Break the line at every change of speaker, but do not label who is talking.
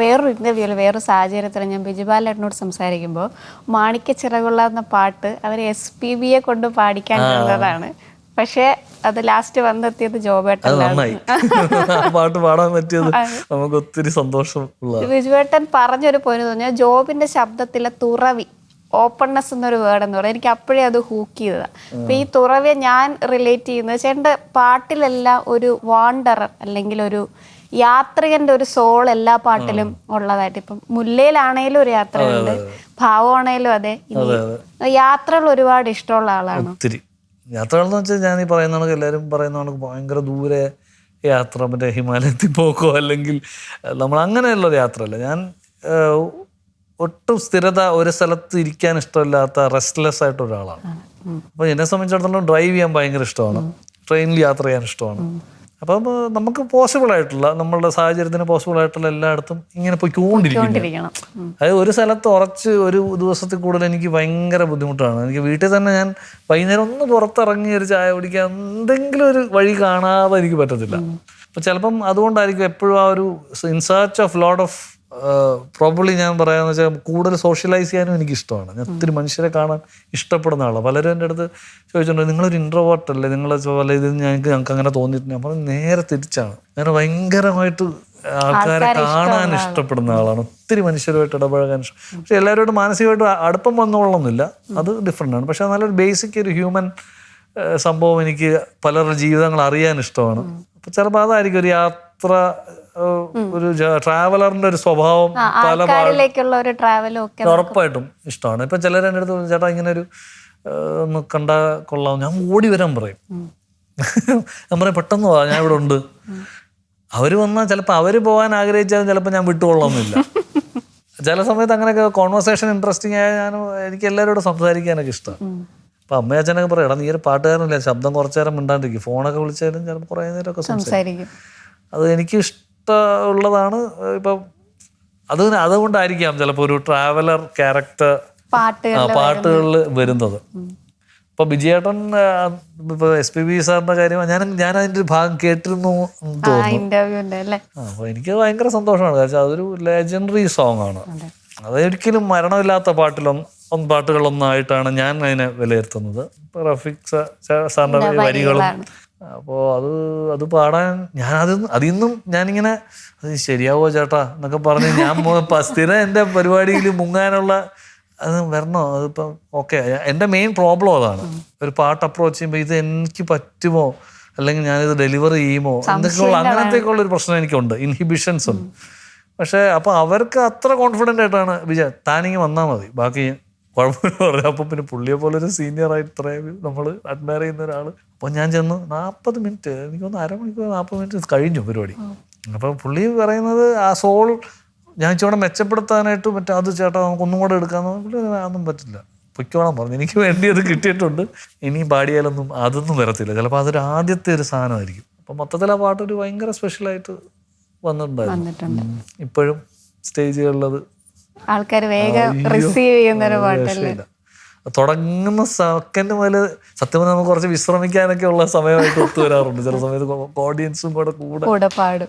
വേറൊരു ഇന്റർവ്യൂവിൽ വേറൊരു സാഹചര്യത്തിൽ ഞാൻ ബിജുബാലേട്ടനോട് സംസാരിക്കുമ്പോൾ മാണിക്യ ചിറകുള്ള എന്ന പാട്ട് അവർ എസ് പി ബിയെ കൊണ്ട് പാടിക്കാൻ പാടിക്കാനുള്ളതാണ് പക്ഷേ അത് ലാസ്റ്റ് വന്നെത്തിയത് ജോബേട്ടൻ
പാട്ട് പാടാൻ പറ്റിയത് നമുക്ക് ഒത്തിരി സന്തോഷം
ബിജുവേട്ടൻ പറഞ്ഞൊരു പോയിന്റ് തോന്നിയാൽ ജോബിന്റെ ശബ്ദത്തിലെ തുറവി ഓപ്പൺനെസ് എന്നൊരു വേർഡ് എന്ന് പറയുന്നത് എനിക്ക് അപ്പോഴേ അത് ഹൂക്ക് ചെയ്തതാണ് അപ്പൊ ഈ തുറവിയെ ഞാൻ റിലേറ്റ് ചെയ്യുന്നത് ചേട്ടന്റെ പാട്ടിലെല്ലാം ഒരു വാണ്ടറർ അല്ലെങ്കിൽ ഒരു യാത്രികന്റെ ഒരു സോൾ എല്ലാ പാട്ടിലും ഉള്ളതായിട്ട്. ഇപ്പം മുല്ലയിലാണേലും ഒരു യാത്രയുണ്ട് ഭാവമാണേലും അതെ. യാത്രകൾ ഒരുപാട് ഇഷ്ടമുള്ള ആളാണ്.
ഒത്തിരി. യാത്രകൾ എന്ന് വെച്ചാൽ ഞാൻ ഈ പറയുന്ന കണക്ക് എല്ലാവരും പറയുന്ന കണക്ക് ഭയങ്കര ദൂരെ യാത്ര മറ്റേ ഹിമാലയത്തിൽ പോക്കോ അല്ലെങ്കിൽ നമ്മൾ അങ്ങനെയുള്ളൊരു യാത്രയല്ല. ഞാൻ ഒട്ടും സ്ഥിരത ഒരു സ്ഥലത്ത് ഇരിക്കാൻ ഇഷ്ടമില്ലാത്ത റെസ്റ്റ്ലെസ് ആയിട്ട് ഒരാളാണ്. അപ്പോൾ എന്നെ സംബന്ധിച്ചിടത്തോളം ഡ്രൈവ് ചെയ്യാൻ ഭയങ്കര ഇഷ്ടമാണ്. ട്രെയിനിൽ യാത്ര ചെയ്യാൻ ഇഷ്ടമാണ്. അപ്പം നമുക്ക് പോസിബിൾ ആയിട്ടുള്ള നമ്മളുടെ സാഹചര്യത്തിന് പോസിബിൾ ആയിട്ടുള്ള എല്ലായിടത്തും ഇങ്ങനെ പോയി
കൊണ്ടിരിക്കണം
അതായത് ഒരു സ്ഥലത്ത് ഉറച്ച് ഒരു ദിവസത്തിൽ കൂടുതൽ എനിക്ക് ഭയങ്കര ബുദ്ധിമുട്ടാണ്. എനിക്ക് വീട്ടിൽ തന്നെ ഞാൻ വൈകുന്നേരം ഒന്ന് പുറത്തിറങ്ങി ഒരു ചായ കുടിക്കാൻ എന്തെങ്കിലും ഒരു വഴി കാണാതെ എനിക്ക് പറ്റത്തില്ല. അപ്പം ചിലപ്പം അതുകൊണ്ടായിരിക്കും എപ്പോഴും ആ ഒരു in search of lord of probably ഞാൻ പറയാന്ന് വെച്ചാൽ കൂടുതൽ സോഷ്യലൈസ് ചെയ്യാനും എനിക്ക് ഇഷ്ടമാണ് ഞാൻ ഒത്തിരി മനുഷ്യരെ കാണാൻ ഇഷ്ടപ്പെടുന്ന ആളാണ് പലരും എന്റെ അടുത്ത് ചോദിച്ചിട്ടുണ്ട് നിങ്ങളൊരു ഇൻട്രോവേർട്ട് അല്ലേ? നിങ്ങൾ പല ഇതിൽ ഞങ്ങൾക്ക് ഞങ്ങൾക്ക് അങ്ങനെ തോന്നിയിട്ടുണ്ട് ഞാൻ പറഞ്ഞു നേരെ തിരിച്ചാണ്. ഞാൻ ഭയങ്കരമായിട്ട് ആൾക്കാരെ കാണാൻ ഇഷ്ടപ്പെടുന്ന ആളാണ്. ഒത്തിരി മനുഷ്യരുമായിട്ട് ഇടപഴകാൻ ഇഷ്ടം. പക്ഷെ എല്ലാവരോടും മാനസികമായിട്ട് അടുപ്പം വന്നോളണമെന്നില്ല. അത് ഡിഫറെന്റ് ആണ്. പക്ഷെ നല്ലൊരു ബേസിക് ഒരു ഹ്യൂമൻ സംഭവം എനിക്ക് പലരുടെ ജീവിതങ്ങൾ അറിയാൻ ഇഷ്ടമാണ്. അപ്പം ചിലപ്പോൾ അതായിരിക്കും ഒരു യാത്ര ഒരു ട്രാവലറിന്റെ ഒരു സ്വഭാവം പല ഉറപ്പായിട്ടും ഇഷ്ടമാണ്. ഇപ്പൊ ചിലർ എന്റെ അടുത്ത് ചേട്ടാ ഇങ്ങനെ ഒരു കണ്ട ഒന്ന് കണ്ടാ കൊള്ളാം. ഞാൻ ഓടി വരാൻ പറയും. ഞാൻ പറയും പെട്ടെന്ന് പോവാ ഞാൻ ഇവിടെ ഉണ്ട്. അവർ വന്നാൽ ചിലപ്പോൾ അവർ പോകാൻ ആഗ്രഹിച്ചാലും ചിലപ്പോൾ ഞാൻ വിട്ടുകൊള്ളാമെന്നില്ല ചില സമയത്ത് അങ്ങനെയൊക്കെ കോൺവെർസേഷൻ ഇൻട്രസ്റ്റിംഗ് ആയ ഞാൻ എനിക്ക് എല്ലാവരോടും സംസാരിക്കാനൊക്കെ ഇഷ്ടമാണ് അപ്പൊ അമ്മയും അച്ഛനൊക്കെ പറയും എടാ നീ ഒരു പാട്ടുകാരനല്ലേ? ശബ്ദം കുറച്ചു നേരം മിണ്ടാണ്ടിരിക്കും. ഫോണൊക്കെ വിളിച്ചാലും ചിലപ്പോൾ കുറേ നേരമൊക്കെ സംസാരിക്കും.
സംസാരിക്കും.
അത് എനിക്ക് ഇഷ്ടമുള്ളതാണ് ഇപ്പം അത് അതുകൊണ്ടായിരിക്കാം ചിലപ്പോൾ ഒരു ട്രാവലർ ക്യാരക്ടർ പാട്ടുകളിൽ വരുന്നത്. ഇപ്പൊ വിജയേട്ടൻ ഇപ്പൊ എസ് പി ബി സാറിന്റെ കാര്യം ഞാൻ ഞാൻ അതിന്റെ ഒരു ഭാഗം കേട്ടിരുന്നു അപ്പൊ എനിക്ക് ഭയങ്കര സന്തോഷമാണ്. കാരണം അതൊരു ലെജൻഡറി സോങ് ആണ്. അതൊരിക്കലും മരണമില്ലാത്ത പാട്ടിലൊന്നും ഒന്ന് പാട്ടുകളൊന്നായിട്ടാണ് ഞാൻ അതിനെ വിലയിരുത്തുന്നത്. റഫിക് റഫീഖ് സാറിന്റെ വരികളും അപ്പോൾ അത് അത് പാടാൻ ഞാൻ അത് അതിൽ നിന്നും ഞാനിങ്ങനെ അത് ശരിയാവോ ചേട്ടാ എന്നൊക്കെ പറഞ്ഞ് ഞാൻ സ്ഥിരം എന്റെ പരിപാടിയിൽ മുങ്ങാനുള്ള അത് വരണോ? അതിപ്പം ഓക്കെ. എന്റെ മെയിൻ പ്രോബ്ലം അതാണ്. ഒരു പാട്ട് അപ്രോച്ച് ചെയ്യുമ്പോൾ ഇത് എനിക്ക് പറ്റുമോ? അല്ലെങ്കിൽ ഞാനിത് ഡെലിവർ ചെയ്യുമോ? എന്തൊക്കെയുള്ള അങ്ങനത്തേക്കുള്ള ഒരു പ്രശ്നം എനിക്കുണ്ട്. ഇൻഹിബിഷൻസ് ഉണ്ട്. പക്ഷേ അപ്പോൾ അവർക്ക് അത്ര കോൺഫിഡന്റ് ആയിട്ടാണ് വിജയ താനിങ്ങി വന്നാൽ മതി. ബാക്കി കുഴപ്പമില്ല പറഞ്ഞു. അപ്പം പിന്നെ പുള്ളിയെ പോലെ ഒരു സീനിയർ ആയിട്ട് ഇത്രയും നമ്മൾ അഡ്മയർ ചെയ്യുന്ന ഒരാൾ അപ്പോൾ ഞാൻ ചെന്ന് നാൽപ്പത് മിനിറ്റ് എനിക്ക് ഒന്ന് അരമണിക്കൂർ നാൽപ്പത് മിനിറ്റ് കഴിഞ്ഞു പരിപാടി. അപ്പോൾ പുള്ളി പറയുന്നത് ആ സോൾ ഞാൻ ഇച്ചിരി മെച്ചപ്പെടുത്താനായിട്ട് മറ്റേ അത് ചേട്ടാ നമുക്ക് ഒന്നും കൂടെ എടുക്കാമെന്ന് പുള്ളി അതൊന്നും പറ്റില്ല. പൊയ്ക്കോളാൻ പറഞ്ഞു. എനിക്ക് വേണ്ടി അത് കിട്ടിയിട്ടുണ്ട്. ഇനി പാടിയാലൊന്നും അതൊന്നും വരത്തില്ല. ചിലപ്പോൾ അതൊരു ആദ്യത്തെ ഒരു സാധനമായിരിക്കും. അപ്പം മൊത്തത്തിൽ ആ പാട്ടൊരു ഭയങ്കര സ്പെഷ്യലായിട്ട് വന്നിട്ടുണ്ടായിരുന്നു. ഇപ്പോഴും സ്റ്റേജുകളിലത്
ആൾക്കാർ വേഗം റിസീവ് ചെയ്യുന്ന ഒരു പാട്ടല്ലേ?
തുടങ്ങുന്ന സെക്കൻഡ് മുതൽ സത്യം പറഞ്ഞാൽ നമുക്ക് കുറച്ച് വിശ്രമിക്കാനൊക്കെ ഉള്ള സമയമായിട്ട് ഒത്തു വരാറുണ്ട്. ചില സമയത്ത് ഓഡിയൻസും കൂടെ കൂടെ.
കൂടെ പാടും.